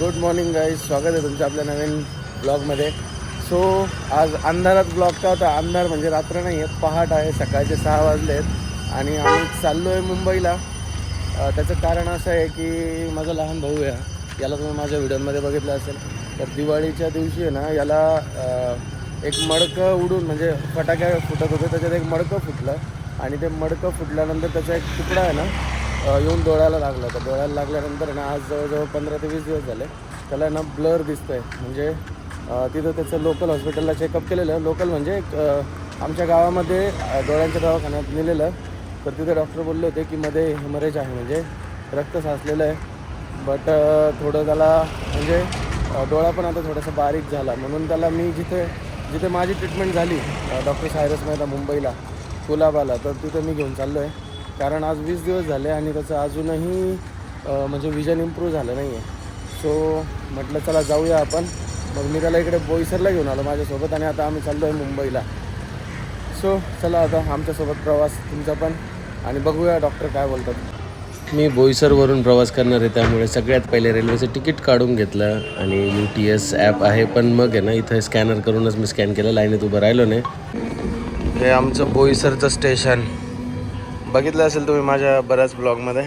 Good morning guys स्वागत आहे तुमचं आपल्या नवीन ब्लॉगमध्ये सो आज अंधारात ब्लॉग का होता. अंधार म्हणजे रात्र नाही आहे पहाट आहे. सकाळचे सहा वाजले आहेत. आणि आम्ही चाललो आहे मुंबईला त्याचं कारण असं आहे की माझा लहान भाऊ आहे. याला तुम्ही माझ्या व्हिडिओमध्ये बघितलं असेल. तर दिवाळीच्या दिवशी आहे ना याला एक मडकं उडून म्हणजे फटाक्या फुटत होते. त्याच्यात एक मडकं फुटलं. आणि ते मडकं फुटल्यानंतर त्याचा एक तुकडा आहे ना येऊन डोळ्याला लागलं. तर डोळ्याला लागल्यानंतर ना आज जवळजवळ पंधरा ते वीस दिवस झाले. त्याला ना ब्लर दिसतंय. म्हणजे तिथं त्याचं लोकल हॉस्पिटलला चेकअप केलेलं. लोकल म्हणजे एक, आमच्या गावामध्ये डोळ्यांच्या दवाखान्यात नेलेलं. तर तिथे डॉक्टर बोलले होते की मध्ये हेमरेज आहे. म्हणजे रक्त साचलेलं आहे. बट थोडं त्याला म्हणजे डोळा पण आता थोडासा बारीक झाला. म्हणून त्याला मी जिथे जिथे माझी ट्रीटमेंट झाली डॉक्टर सायरस मेहता मुंबईला कुलाबाला तर तिथे मी घेऊन चाललो आहे कारण आज वीस दिवस झाले आणि त्याचं अजूनही म्हणजे विजन इम्प्रूव्ह झालं नाही आहे सो म्हटलं चला जाऊया आपण. मग मी त्याला इकडे बोईसरला घेऊन आलो माझ्यासोबत आणि आता आम्ही चाललो आहे मुंबईला. सो चला आता आमच्यासोबत प्रवास तुमचा पण आणि बघूया डॉक्टर काय बोलतात. मी बोईसरवरून प्रवास करणार आहे त्यामुळे सगळ्यात पहिले रेल्वेचं तिकीट काढून घेतलं आणि यू टी एस ॲप आहे पण मग आहे ना इथं स्कॅनर करूनच मी स्कॅन केलं लाईनीत उभं राहिलो नाही. हे आमचं बोईसरचं स्टेशन बघितलं असेल तुम्ही माझ्या बऱ्याच ब्लॉगमध्ये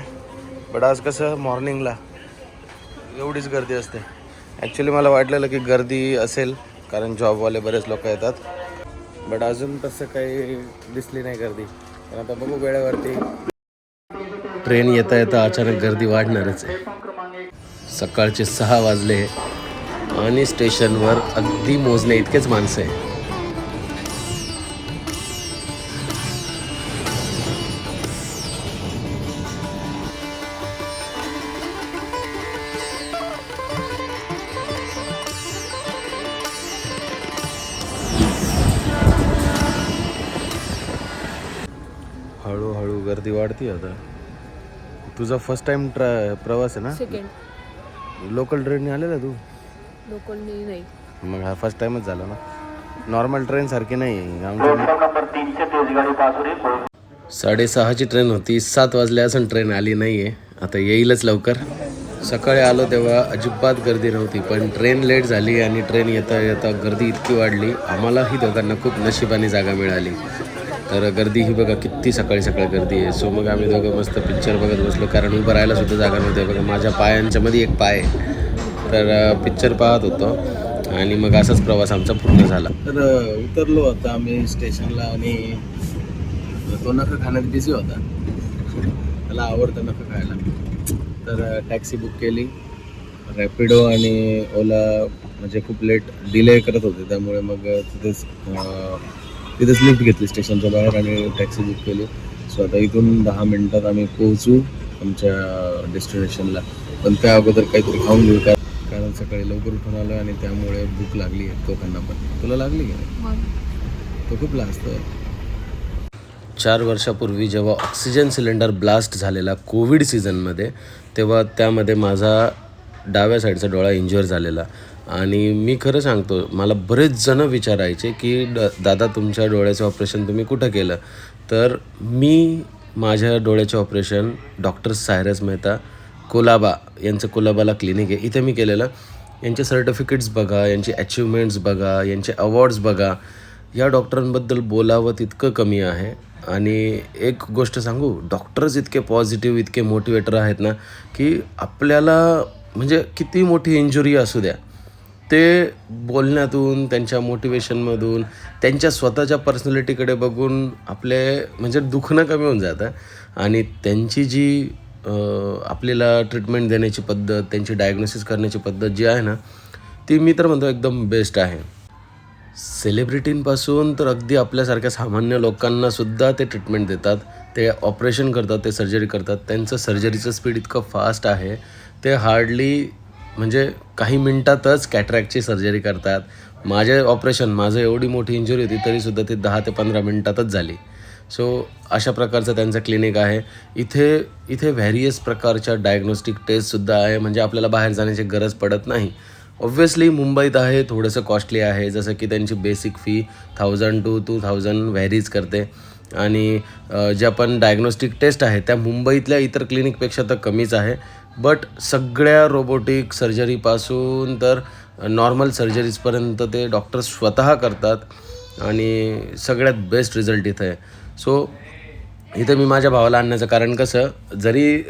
बट आज कसं मॉर्निंगला एवढीच गर्दी असते. ॲक्च्युली मला वाटलेलं की गर्दी असेल कारण जॉबवाले बरेच लोक येतात. बट अजून तसं काही दिसली नाही गर्दी. पण आता बघू वेळेवरती. ट्रेन येता येता अचानक गर्दी वाढणारच आहे. सकाळचे सहा वाजले आणि स्टेशनवर अगदी मोजणे इतकेच माणसं आहे वाढती आता. तुझा फर्स्ट टाइम ट्रा प्रवास आहे ना? सेकंड लोकल ट्रेनने आलेला तू? लोकलनी नाही. मग हा फर्स्ट टाइमच झाला ना? नॉर्मल ट्रेन सारखी नाही आमच्या साडेसहाची ट्रेन होती. सात वाजल्यापासून ट्रेन आली नाही आहे आता येईलच लवकर. सकाळी आलो तेव्हा अजिबात गर्दी नव्हती पण ट्रेन लेट झाली आणि ट्रेन येता येता गर्दी इतकी वाढली. आम्हालाही दोघांना खूप नशिबाने जागा मिळाली. तर गर्दी ही बघा किती सकाळी सकाळी गर्दी आहे. सो मग आम्ही दोघं मस्त पिक्चर बघत बसलो. कारण उभं राहायला सुद्धा जागा नव्हती. बघा माझ्या पायांच्यामध्ये एक पाय आहे. तर पिक्चर पाहत होतो. आणि मग असाच प्रवास आमचा पूर्ण झाला. तर उतरलो होता आम्ही स्टेशनला आणि तो नखं खाण्यात बिझी होता. त्याला आवडतं नखं खायला. तर टॅक्सी बुक केली. रॅपिडो आणि ओला म्हणजे खूप लेट डिले करत होते. त्यामुळे मग तिथेच तिथेच लिफ्ट घेतली स्टेशनच्या बाहेर आणि टॅक्सी बुक केली. सो आता इथून दहा मिनिटात आम्ही पोहोचू आमच्या डेस्टिनेशनला. पण त्या अगोदर काहीतरी खाऊन घेऊ का कारण सकाळी लवकर उठून आलो आणि त्यामुळे भूक लागली आहे दोघांना पण. तुला लागली का? तो खूप लाजतोय. चार वर्षापूर्वी जेव्हा ऑक्सिजन सिलेंडर ब्लास्ट झालेला कोविड सीझनमध्ये तेव्हा त्यामध्ये माझा डाव्या साईडचा डोळा इंज्युअर झालेला. आणि मी खरं सांगतो मला बरेच जणं विचारायचे की ड दादा तुमच्या डोळ्याचं ऑपरेशन तुम्ही कुठं केलं? तर मी माझ्या डोळ्याचे ऑपरेशन डॉक्टर सायरस मेहता कोलाबा यांचं कोलाबाला क्लिनिक आहे. इथे मी केलेलं. यांचे सर्टिफिकेट्स बघा यांचे अचिव्हमेंट्स बघा यांचे अवॉर्ड्स बघा. या डॉक्टरांबद्दल बोलावं तितकं कमी आहे. आणि एक गोष्ट सांगू डॉक्टर्स इतके पॉझिटिव्ह इतके मोटिवेटर आहेत ना की आपल्याला म्हणजे किती मोठी इंजुरी असू द्या. ते बोलण्यातून त्यांच्या मोटिवेशनमधून त्यांच्या स्वतःच्या पर्सनॅलिटीकडे बघून आपले म्हणजे दुखणं कमी होऊन जातं. आणि त्यांची जी आपल्याला ट्रीटमेंट देण्याची पद्धत त्यांची डायग्नोसिस करण्याची पद्धत जी आहे ना ती मी तर म्हणतो एकदम बेस्ट आहे. सेलिब्रिटींपासून तर अगदी आपल्यासारख्या सामान्य लोकांनासुद्धा ते ट्रीटमेंट देतात. ते ऑपरेशन करतात ते सर्जरी करतात. त्यांचं सर्जरीचं स्पीड इतकं फास्ट आहे. ते हार्डली म्हणजे काही मिनटातच कॅटरॅकची सर्जरी करतात. माझे ऑपरेशन माझं एवढी मोठी इंजुरी होती तरीसुद्धा ती दहा ते पंधरा मिनटातच झाली. सो अशा प्रकारचं त्यांचं क्लिनिक आहे. इथे इथे व्हॅरियस प्रकारच्या डायग्नोस्टिक टेस्टसुद्धा आहे. म्हणजे आपल्याला बाहेर जाण्याची गरज पडत नाही. ऑब्व्हियसली मुंबईत आहे थोडंसं कॉस्टली आहे. जसं की त्यांची basic fee thousand two two thousand varies करते. आणि ज्या पण डायग्नोस्टिक टेस्ट आहे त्या मुंबईतल्या इतर क्लिनिकपेक्षा तर कमीच आहे. बट सगळ्या रोबोटिक सर्जरीपासून तर नॉर्मल सर्जरीजपर्यंत ते डॉक्टर स्वतः करतात आणि सगळ्यात बेस्ट रिझल्ट इथं आहे. सो इथं मी माझ्या भावाला आणण्याचं कारण कसं जरी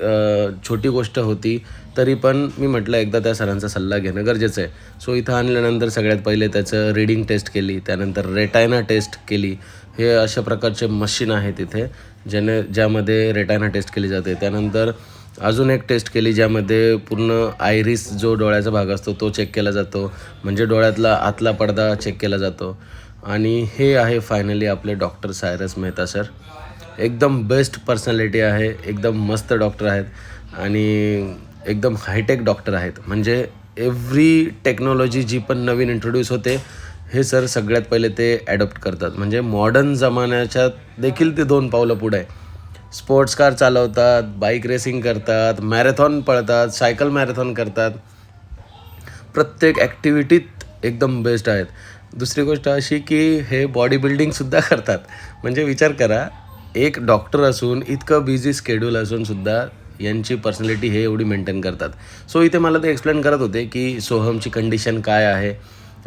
छोटी गोष्ट होती तरी पण मी म्हटलं एकदा त्या सरांचा सल्ला घेणं गरजेचं आहे. सो इथं आणल्यानंतर सगळ्यात पहिले त्याचं रीडिंग टेस्ट केली त्यानंतर रेटायना टेस्ट केली. हे अशा प्रकारचे मशीन आहेत इथे ज्याने ज्यामध्ये रेटायना टेस्ट केली जाते. त्यानंतर अजून एक टेस्ट केली ज्यामध्ये पूर्ण आयरिस जो डोळ्याचा भाग असतो तो चेक केला जातो. म्हणजे डोळ्यातला आतला पडदा चेक केला जातो. आणि हे आहे फायनली आपले डॉक्टर सायरस मेहता सर एकदम बेस्ट पर्सनॅलिटी आहे एकदम मस्त डॉक्टर आहेत. आणि एकदम हायटेक डॉक्टर आहेत. म्हणजे एव्हरी टेक्नॉलॉजी जी पण नवीन इंट्रोड्यूस होते हे सर सगळ्यात पहिले ते ॲडॉप्ट करतात. म्हणजे मॉडर्न जमान्याच्या देखील ते दोन पावलं पुढे आहे. स्पोर्ट्स कार चालवतात बाईक रेसिंग करतात मॅरेथॉन पळतात सायकल मॅरेथॉन करतात. प्रत्येक ॲक्टिव्हिटीत एकदम बेस्ट आहेत. दुसरी गोष्ट अशी की हे बॉडी बिल्डिंगसुद्धा करतात. म्हणजे विचार करा एक डॉक्टर असून इतकं बिझी स्केड्यूल असूनसुद्धा यांची पर्सनॅलिटी हे एवढी मेंटेन करतात. सो इथे मला ते एक्सप्लेन करत होते की सोहमची कंडिशन काय आहे.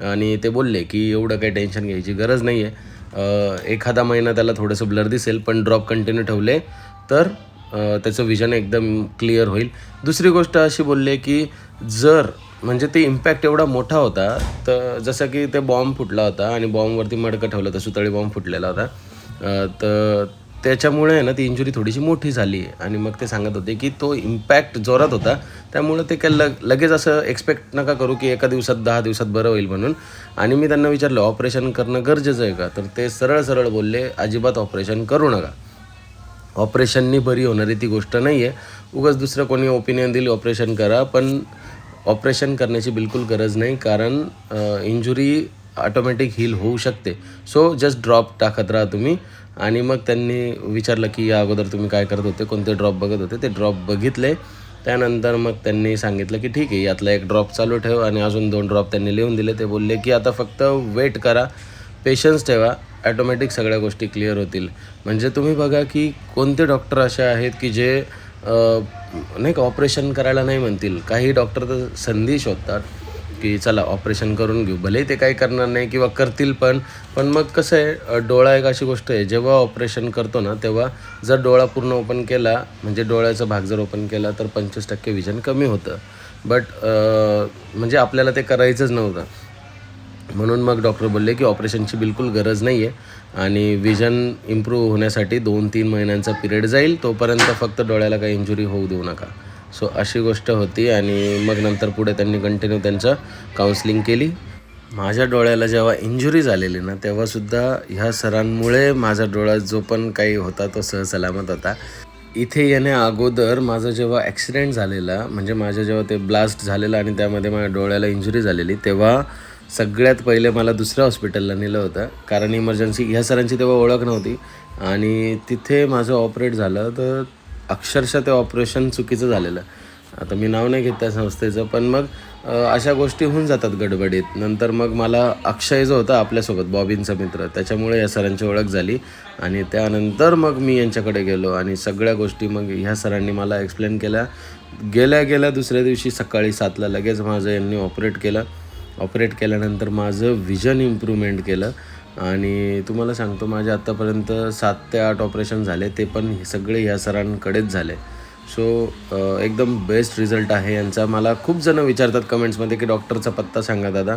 आणि ते बोलले की एवढं काही टेन्शन घ्यायची गरज नाही आहे एखादा महिना त्याला थोडंसं ब्लर दिसेल पण ड्रॉप कंटिन्यू ठेवले तर त्याचं विजन एकदम क्लिअर होईल. दुसरी गोष्ट अशी बोलले की जर म्हणजे ते इम्पॅक्ट एवढा मोठा होता तर जसं की ते बॉम्ब फुटला होता आणि बॉम्बवरती मडकं ठेवलं होतं सुतळी बॉम्ब फुटलेला होता. तर त्याच्यामुळे आहे ना ती इंजुरी थोडीशी मोठी झाली आहे. आणि मग ते सांगत होते की तो इम्पॅक्ट जोरात होता. त्यामुळं ते काय लग लगेच असं एक्सपेक्ट नका करू की एका दिवसात दहा दिवसात बरं होईल म्हणून. आणि मी त्यांना विचारलं ऑपरेशन करणं गरजेचं आहे का? तर ते सरळ सरळ बोलले अजिबात ऑपरेशन करू नका. ऑपरेशननी बरी होणारी ती गोष्ट नाही आहे उगाच दुसरं कोणी ओपिनियन दिली ऑपरेशन करा. पण ऑपरेशन करण्याची बिलकुल गरज नाही कारण इंजुरी ऑटोमॅटिक हील होऊ शकते. सो जस्ट ड्रॉप टाकत राहा तुम्ही. आणि मग त्यांनी विचारलं की या अगोदर तुम्ही काय करत होते कोणते ड्रॉप बघत होते ते ड्रॉप बघितले. त्यानंतर मग त्यांनी सांगितलं की ठीक आहे यातला एक ड्रॉप चालू ठेव आणि अजून दोन ड्रॉप त्यांनी लिहून दिले. ते बोलले की आता फक्त वेट करा पेशन्स ठेवा ॲटोमॅटिक सगळ्या गोष्टी क्लिअर होतील. म्हणजे तुम्ही बघा की कोणते डॉक्टर असे आहेत की जे नाही का ऑपरेशन करायला नाही म्हणतील. काही डॉक्टर तर संधी शोधतात. की चला ऑपरेशन करून घेऊ. भलेही ते काही करणार नाही किंवा करतील पण पण मग कसं आहे डोळा एक अशी गोष्ट आहे जेव्हा ऑपरेशन करतो ना तेव्हा जर डोळा पूर्ण ओपन केला म्हणजे डोळ्याचा भाग जर ओपन केला तर पंचवीस टक्के विजन कमी होतं. बट म्हणजे आपल्याला ते करायचंच नव्हतं. म्हणून मग डॉक्टर बोलले की ऑपरेशनची बिलकुल गरज नाही आहे आणि विजन इम्प्रूव्ह होण्यासाठी दोन तीन महिन्यांचा पिरियड जाईल तोपर्यंत फक्त डोळ्याला काही इंजुरी होऊ देऊ नका. सो अशी गोष्ट होती आणि मग नंतर पुढे त्यांनी कंटिन्यू त्यांचं काउन्सिलिंग केली. माझ्या डोळ्याला जेव्हा इंजुरी झालेली ना तेव्हासुद्धा ह्या सरांमुळे माझा डोळा जो पण काही होता तो सहसलामत होता. इथे येण्या अगोदर माझा जेव्हा ॲक्सिडेंट झालेला म्हणजे माझ्या जेव्हा ते ब्लास्ट झालेलं आणि त्यामध्ये माझ्या डोळ्याला इंजुरी झालेली तेव्हा सगळ्यात पहिले मला दुसऱ्या हॉस्पिटलला नेलं होतं. कारण इमर्जन्सी ह्या सरांची तेव्हा ओळख नव्हती. आणि तिथे माझं ऑपरेट झालं तर अक्षरशः ते ऑपरेशन चुकीचं झालेलं. आता मी नाव नाही घेत त्या संस्थेचं पण मग अशा गोष्टी होऊन जातात गडबडीत. नंतर मग मला अक्षय जो होता आपल्यासोबत बॉबींचा मित्र त्याच्यामुळे या सरांची ओळख झाली. आणि त्यानंतर मग मी यांच्याकडे गेलो आणि सगळ्या गोष्टी मग ह्या सरांनी मला एक्सप्लेन केल्या. गेल्या गेल्या दुसऱ्या दिवशी सकाळी सातला लगेच माझं यांनी ऑपरेट केलं. ऑपरेट केल्यानंतर माझं विजन इम्प्रूव्हमेंट केलं. आणि तुम्हाला सांगतो माझे आत्तापर्यंत सात ते आठ ऑपरेशन झाले ते पण सगळे ह्या सरांकडेच झाले. सो एकदम बेस्ट रिझल्ट आहे यांचा. मला खूप जणं विचारतात कमेंट्समध्ये की डॉक्टरचा पत्ता सांगा दादा.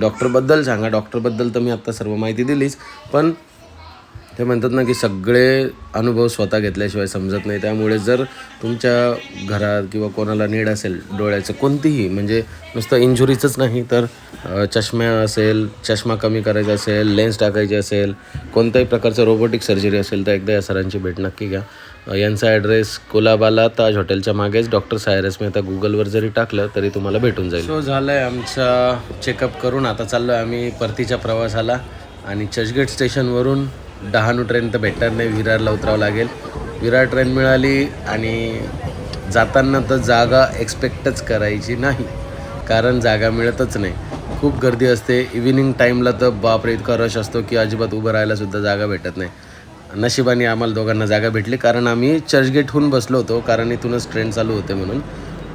डॉक्टरबद्दल सांगा. डॉक्टरबद्दल तर मी आत्ता सर्व माहिती दिलीच. पण ते म्हणतात ना की सगळे अनुभव स्वतः घेतल्याशिवाय समजत नाही. त्यामुळे जर तुमच्या घरात किंवा कोणाला नीड असेल डोळ्याचं कोणतीही म्हणजे नुसतं इंजुरीचंच नाही तर चष्म्या असेल चष्मा कमी करायचा असेल लेन्स टाकायची असेल कोणत्याही प्रकारचं रोबोटिक सर्जरी असेल तर एकदा या सरांची भेट नक्की घ्या. यांचा ॲड्रेस कोलाबाला ताज हॉटेलच्या मागेच डॉक्टर सायरस मेहता गुगलवर जरी टाकलं तरी तुम्हाला भेटून जाईल. सो झालं आहे आमचा चेकअप करून आता चाललो आहे आम्ही परतीच्या प्रवासाला आणि चर्चगेट स्टेशनवरून डहाणू ट्रेन तर भेटणार नाही विरारला उतरावं लागेल. विरार ट्रेन मिळाली आणि जाताना तर जागा एक्सपेक्टच करायची नाही. कारण जागा मिळतच नाही. खूप गर्दी असते. इव्हिनिंग टाईमला तर बापरे इतका रश असतो की अजिबात उभं राहायलासुद्धा जागा भेटत नाही. नशिबाने आम्हाला दोघांना जागा भेटली. कारण आम्ही चर्चगेटहून बसलो होतो कारण इथूनच ट्रेन चालू होते म्हणून.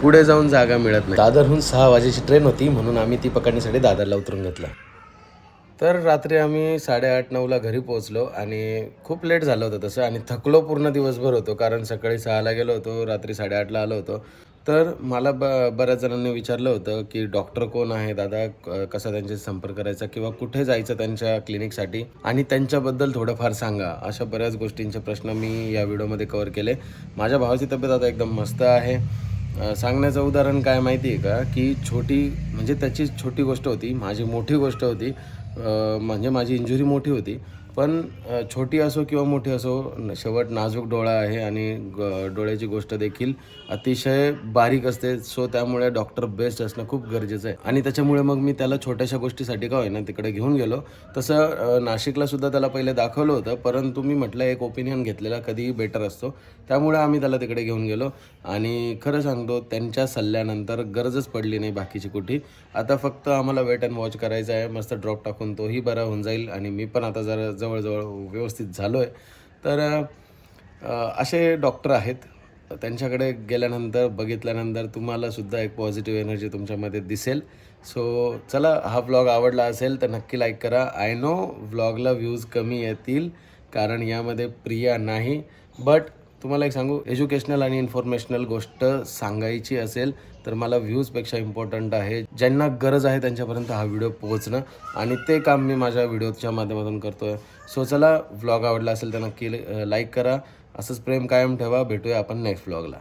पुढे जाऊन जागा मिळत नाही. दादरहून सहा वाजेची ट्रेन होती म्हणून आम्ही ती पकडण्यासाठी दादरला उतरून घेतला. तर रात्री आम्ही साडेआठ नऊला घरी पोहोचलो आणि खूप लेट झालं होतं तसं. आणि थकलो पूर्ण दिवसभर होतो कारण सकाळी सहाला गेलो होतो रात्री साडेआठला आलो होतो. तर मला ब बऱ्याच जणांनी विचारलं होतं की डॉक्टर कोण आहे दादा क- कसा त्यांच्याशी संपर्क करायचा किंवा कुठे जायचं त्यांच्या क्लिनिकसाठी? आणि त्यांच्याबद्दल थोडंफार सांगा अशा बऱ्याच गोष्टींचे प्रश्न मी या व्हिडिओमध्ये कवर केले. माझ्या भावाची तब्येत आता एकदम मस्त आहे. सांगण्याचं उदाहरण काय माहिती आहे का? की छोटी म्हणजे त्याची छोटी गोष्ट होती माझी मोठी गोष्ट होती. म्हणजे माझी इंजुरी मोठी होती. पण छोटी असो किंवा मोठी असो शेवट नाजूक डोळा आहे आणि ग डोळ्याची गोष्ट देखील अतिशय बारीक असते. सो त्यामुळे डॉक्टर बेस्ट असणं खूप गरजेचं आहे. आणि त्याच्यामुळे मग मी त्याला छोट्याशा गोष्टीसाठी का होईना तिकडे घेऊन गेलो. तसं नाशिकला सुद्धा त्याला पहिले दाखवलं होतं. परंतु मी म्हटलं एक ओपिनियन घेतलेला कधीही बेटर असतो. त्यामुळे आम्ही त्याला तिकडे घेऊन गेलो. आणि खरं सांगतो त्यांच्या सल्ल्यानंतर गरजच पडली नाही बाकीची कुठे. आता फक्त आम्हाला वेट अँड वॉच करायचं आहे. मस्त ड्रॉप टाकून तोही बरा होऊन जाईल. आणि मी पण आता जरा जवळजवळ व्यवस्थित झालो आहे तर असे डॉक्टर आहेत. त्यांच्याकडे गेल्यानंतर बघितल्यानंतर तुम्हालासुद्धा एक पॉझिटिव्ह एनर्जी तुमच्यामध्ये दिसेल. सो चला हा व्लॉग आवडला असेल तर नक्की लाईक करा. आय नो व्लॉगला व्ह्यूज कमी येतील कारण यामध्ये प्रिया नाही. बट तुम्हाला एक सांगू एज्युकेशनल आणि इन्फॉर्मेशनल गोष्ट सांगायची असेल तर मला व्ह्यूजपेक्षा इम्पॉर्टंट आहे. ज्यांना गरज आहे त्यांच्यापर्यंत हा व्हिडिओ पोहोचणं. आणि ते काम मी माझ्या व्हिडिओच्या माध्यमातून करतो आहे सो चला व्लॉग आवडला असेल तर नक्की लाईक करा. असंच प्रेम कायम ठेवा. भेटूया आपण नेक्स्ट व्लॉगला